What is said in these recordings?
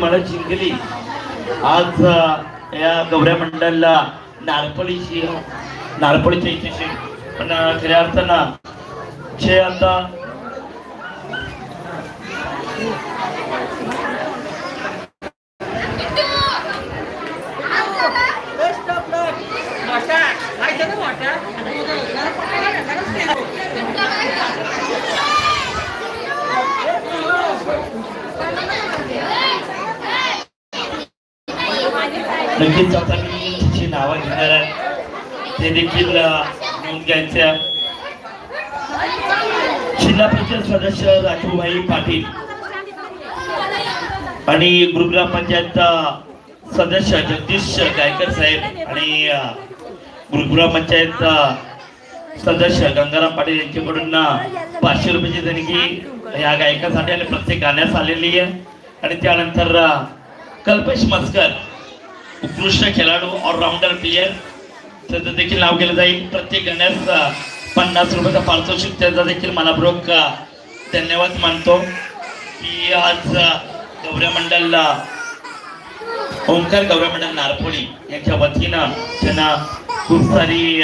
मला जिंकली. आज या गौऱ्या मंडळला नारपळीची नारपळीच्या इच्छेशी पण खऱ्या अर्थानं जे आता नक्कीच आता मी तिची नावं घेणार आहे ते देखील अ, नोंद जिल्हा परिषद सदस्य राजूभाई पाटील आणि गुरुग्राम पंचायत सदस्य जगदीश गायकर साहेब आणि गुरुग्राम पंचायत सदस्य गंगाराम पाटील यांच्याकडून पाचशे रुपयाची देणगी या गायकासाठी आणि प्रत्येक गाण्यास आलेली आहे. आणि त्यानंतर कल्पेश मस्कर उत्कृष्ट खेळाडू ऑलराऊंडर प्लेयर त्याचं देखील नाव केलं जाईल. प्रत्येक गाण्यास पन्नास रुपयाचा पारितोषिक त्याचा देखील मनापूर्वक अ, धन्यवाद मानतो. की आज गौऱ्या मंडळला ओंकार गौऱ्या मंडळ नारपोळी यांच्या वतीनं त्यांना खूप सारी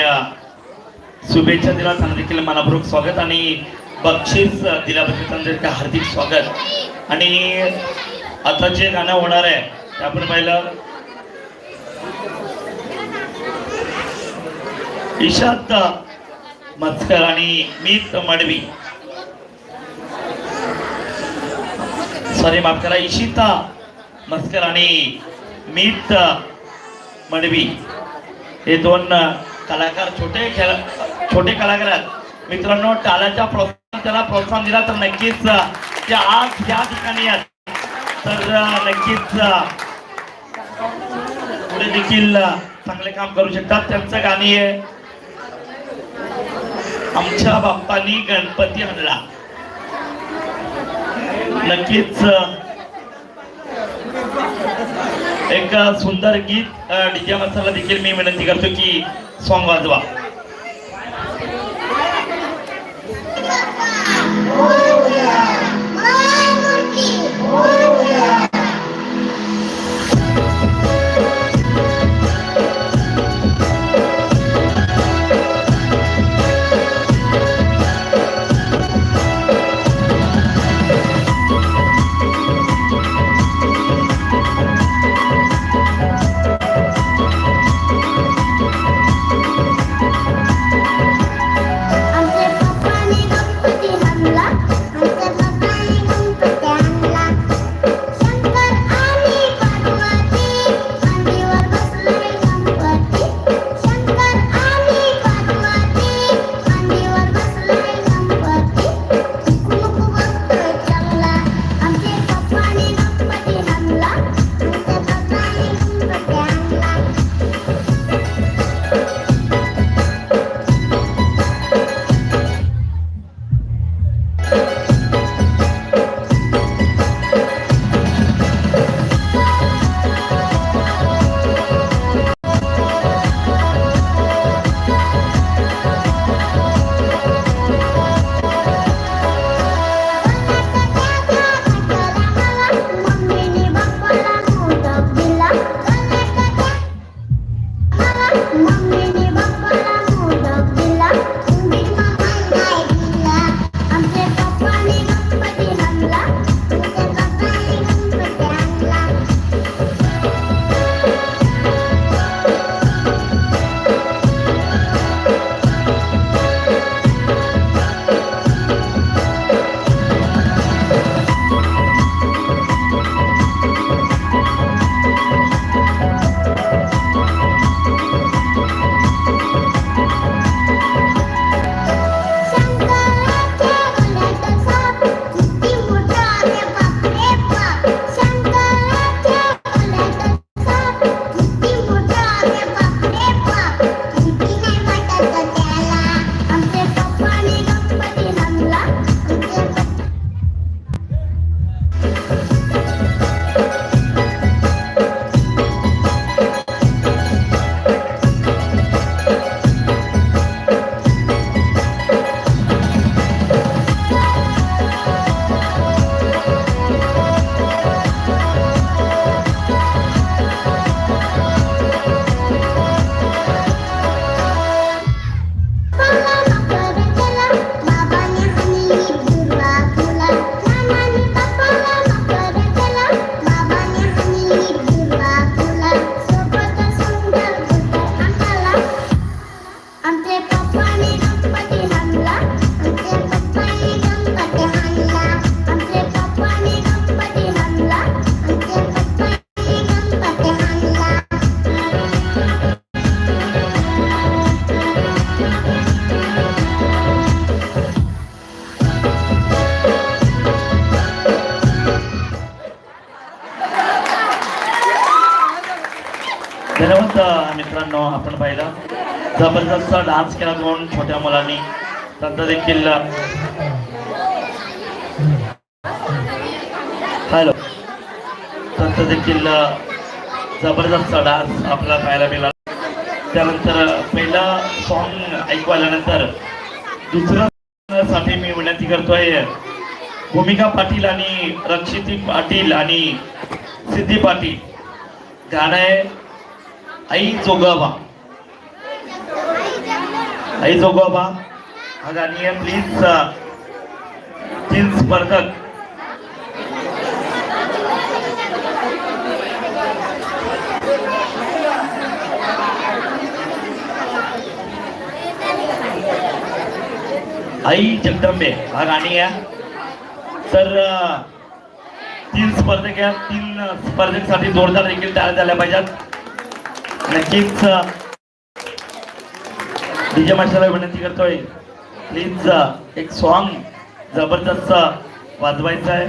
शुभेच्छा दिला त्यांना देखील मनापूर्वक स्वागत आणि बक्षीस दिल्याबद्दल त्यांचं देखील हार्दिक स्वागत. आणि आता जे गाणं होणार आहे ते आपण पाहिलं ईशात मस्कर आणि मीत मडवी सॉरी माफ करा इशिता मस्कर आणि मीत मडवी हे दोन कलाकार छोटे खेळ छोटे कलाकार आहेत मित्रांनो टाळ्याच्या प्रोत्साहन त्याला प्रोत्साहन दिला तर नक्कीच त्या आज या ठिकाणी आहेत तर नक्कीच पुढे देखील चांगले काम करू शकतात त्यांचं गाणी आहे आमच्या बाप्पानी गणपती आणला. नक्कीच एक सुंदर गीत डीजे मसाला देखील मी विनंती करतो की सॉंग वाजवा. अ, आपण पाहिला. जबरदस्त डान्स केला दोन छोट्या मुलांनी. त्यांचा देखील. हॅलो त्यांचा देखील जबरदस्त डान्स आपल्याला पाहायला मिळाला. त्यानंतर पहिला सॉन्ग ऐकू आल्यानंतरसाठी मी विनंती करतोय भूमिका पाटील आणि रक्षिती पाटील आणि सिद्धी पाटील. गाणं आहे आई जोगाबा. आई जोगाबा. हा गाणी आहे प्लीज तीन स्पर्धक. आई जगदंबे. हा गाणी आहे. तर तीन स्पर्धक या तीन स्पर्धेसाठी जोरदार देखील तयार झाल्या पाहिजेत. नक्कीच डीजे माशाला विनंती करतोय. प्लीज एक सॉन्ग जबरदस्त वाजवायचं आहे.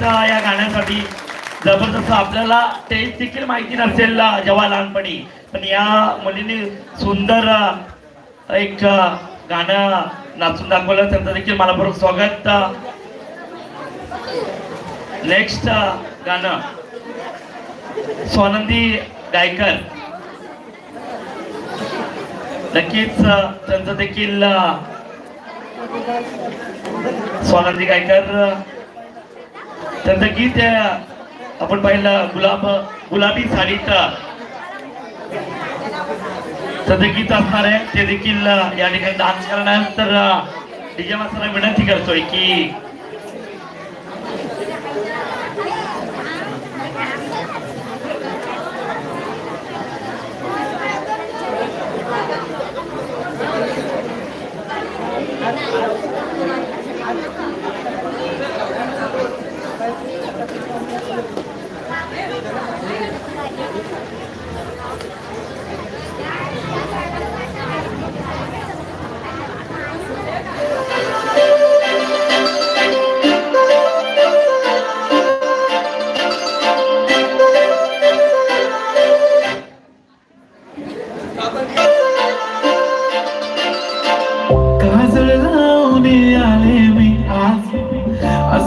झाल्या या गाण्यासाठी जबरदस्त आपल्याला टेस्ट देखील माहिती नसेल जेव्हा लहानपणी. पण या मुलीने सुंदर एक गाणं नाचून दाखवलं. त्यांचं देखील बरोबर स्वागत. नेक्स्ट गाणं. स्वानंदी गायकर. नक्कीच त्यांचं देखील स्वानंदी गायकर त्यांचं गीत आपण पाहिलं गुलाब गुलाबी साडीचा त्यांचं गीत असणार आहे ते देखील या ठिकाणी डान्स करणार तर डीजे मास्टरला विनंती करतोय की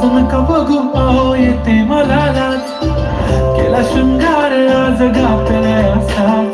असं नका बघू पाहो येते मला लाज केला शृंगार आज गातले असाच